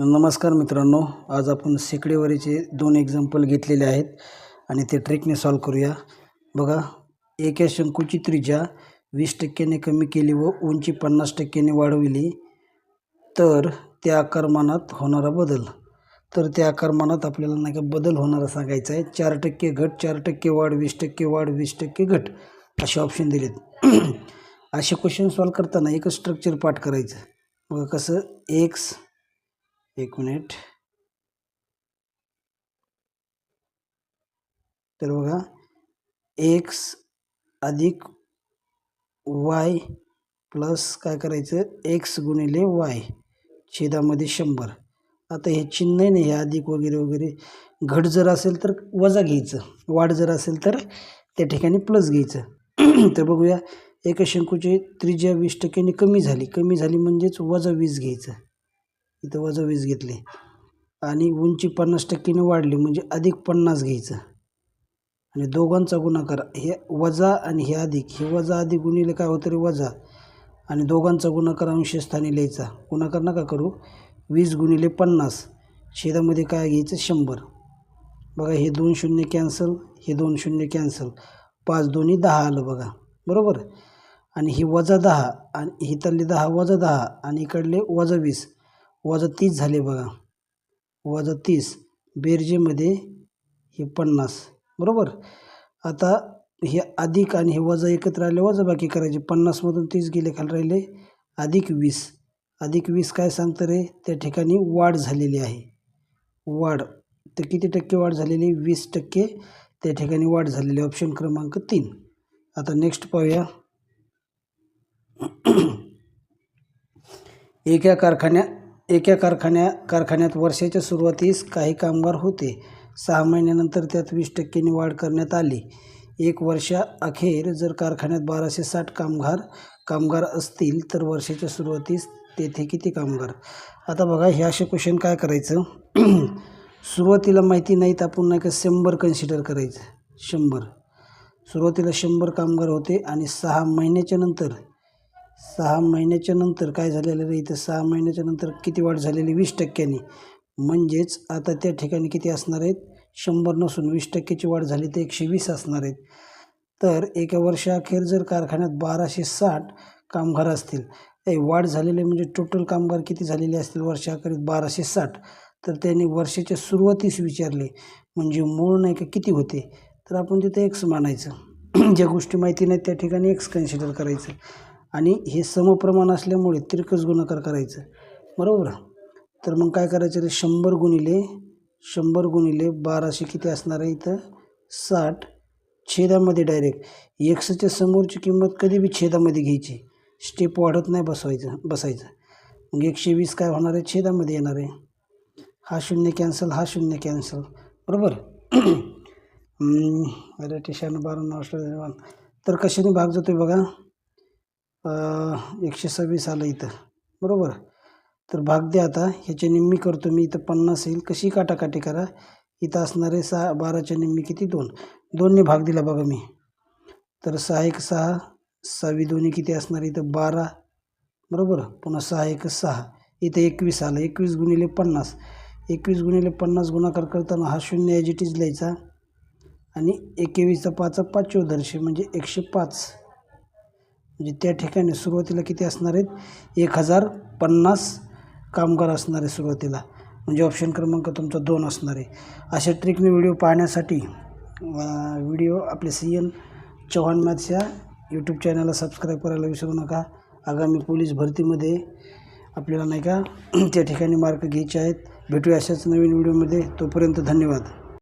नमस्कार मित्रांनो आज आपण शेकडेवारीचे दोन एक्झाम्पल घेतलेले आहेत आणि ते ट्रिकने सॉल्व करूया. बघा एका शंकूची त्रिज्या वीस टक्क्याने कमी केली व उंची पन्नास टक्क्याने वाढविली तर त्या आकारमानात होणारा बदल. तर त्या आकारमानात आपल्याला नाही का बदल होणारा सांगायचा आहे. चार टक्के घट चार टक्के वाढ वीस टक्के वाढ वीस टक्के घट असे ऑप्शन दिलेत. असे क्वेश्चन सॉल्व करताना एकच स्ट्रक्चर पाठ करायचं. बघा कसं एक्स एक मिनिट. तर बघा एक्स अधिक वाय प्लस काय करायचं? एक्स गुणिले वाय छेदामध्ये शंभर. आता हे चिन्ह आहे हे अधिक वगैरे वगैरे. घट जर असेल तर वजा घ्यायचं. वाढ जर असेल तर त्या ठिकाणी प्लस घ्यायचं. तर बघूया एका शंकूची त्रिज्या वीस टक्क्याने कमी झाली. कमी झाली म्हणजेच वजा वीस घ्यायचं. इथं वजा वीस घेतले. आणि उंची पन्नास टक्क्याने वाढली म्हणजे अधिक पन्नास घ्यायचं. आणि दोघांचा गुणाकार हे वजा आणि हे अधिक हे वजा अधिक गुणिले काय होतं रे वजा? आणि दोघांचा गुणाकार अंशस्थानी लिहायचा. गुणाकार नका करू. वीस गुणिले पन्नास छेदामध्ये काय घ्यायचं? शंभर. बघा हे दोन शून्य कॅन्सल हे दोन शून्य कॅन्सल. पाच दोन्ही दहा आलं बघा. बरोबर? आणि ही वजा दहा आणि ही तल्ली दहा वजा दहा आणि इकडले वजा वीस. वजा तीस झाले बघा. वजा तीस. बेरजेमध्ये हे पन्नास. बरोबर? आता हे अधिक आणि हे वजा एकत्र आले वजा बाकी करायचे. पन्नासमधून तीस गेले खाली राहिले. अधिक वीस. अधिक वीस काय सांगतं रे? त्या ठिकाणी वाढ झालेली आहे. वाढ. तर किती टक्के वाढ झालेली? वीस टक्के. त्या ठिकाणी वाढ झालेली. ऑप्शन क्रमांक तीन. आता नेक्स्ट पाहूया. एका कारखान्या एका कारखान्या कारखान्यात वर्षाच्या सुरुवातीस काही कामगार होते. सहा महिन्यानंतर त्यात वीस टक्क्यांनी वाढ करण्यात आली. एक वर्षा अखेर जर कारखान्यात बाराशे साठ कामगार कामगार असतील तर वर्षाच्या सुरुवातीस तेथे किती कामगार? आता बघा हे असे क्वेश्चन काय करायचं? सुरुवातीला माहिती नाही तर आपण नाही का शंभर कन्सिडर करायचं. शंभर. सुरुवातीला शंभर कामगार होते आणि सहा महिन्याच्या नंतर सहा महिन्याच्या नंतर काय झालेलं रे? इथं सहा महिन्याच्या नंतर किती वाढ झालेली? वीस टक्क्यांनी. म्हणजेच आता त्या ठिकाणी किती असणार आहेत? शंभर नसून वीस टक्क्याची वाढ झाली तर एकशे वीस असणार आहेत. तर एका वर्षाअखेर जर कारखान्यात बाराशे साठ कामगार असतील ए वाढ झालेले म्हणजे टोटल कामगार किती झालेले असतील वर्षाखेरीत बाराशे साठ. तर त्यांनी वर्षाच्या सुरुवातीस विचारले म्हणजे मूळ नाही का किती होते? तर आपण तिथे एक्स मानायचं. ज्या गोष्टी माहिती नाहीत त्या ठिकाणी एक्स कन्सिडर करायचं. आणि हे समप्रमाण असल्यामुळे तिरकस गुणाकार करायचं. बरोबर? तर मग काय करायचं रे? शंभर गुणिले शंभर गुणिले बाराशे किती असणार आहे इथं? साठ. छेदामध्ये डायरेक्ट एक्सच्या समोरची किंमत कधी बी छेदामध्ये घ्यायची. स्टेप वाढत नाही बसवायचं बसायचं. मग एकशे वीस काय होणार आहे? छेदामध्ये येणार आहे. हा शून्य कॅन्सल हा शून्य कॅन्सल बरोबर? अरे टिशान बारा नऊ तर कशाने भाग जातो आहे बघा? एकशे सव्वीस आलं इथं. बरोबर? तर भाग द्या आता. ह्याच्या निम्मी करतो. मी इथं पन्नास येईल. कशी काटाकाटी करा? इथं असणारे सहा बाराच्या निम्मी किती? दोन. दोनने भाग दिला बघा मी. तर सहा एक सहा सहावी दोन्ही किती असणार? इथं बारा. बरोबर? पुन्हा सहा एक सहा. इथं एकवीस आलं. एकवीस गुणिले पन्नास. एकवीस गुणिले पन्नास गुणाकार करताना हा शून्य ॲज इट इज लिहायचा. आणि एकवीसचा पाच पाचवदर्शी म्हणजे एकशे पाच. म्हणजे त्या ठिकाणी सुरुवातीला किती असणार आहेत? एक हजार पन्नास कामगार असणार आहे सुरुवातीला. म्हणजे ऑप्शन क्रमांक तुमचा दोन असणार आहे. अशा ट्रिकने व्हिडिओ पाहण्यासाठी व्हिडिओ आपले सी एन चव्हाण मॅथ्स या यूट्यूब चॅनलला सबस्क्राईब करायला विसरू नका. आगामी पोलीस भरतीमध्ये आपल्याला नाही का त्या ठिकाणी मार्क घ्यायचे आहेत. भेटूया अशाच नवीन व्हिडिओमध्ये तोपर्यंत धन्यवाद.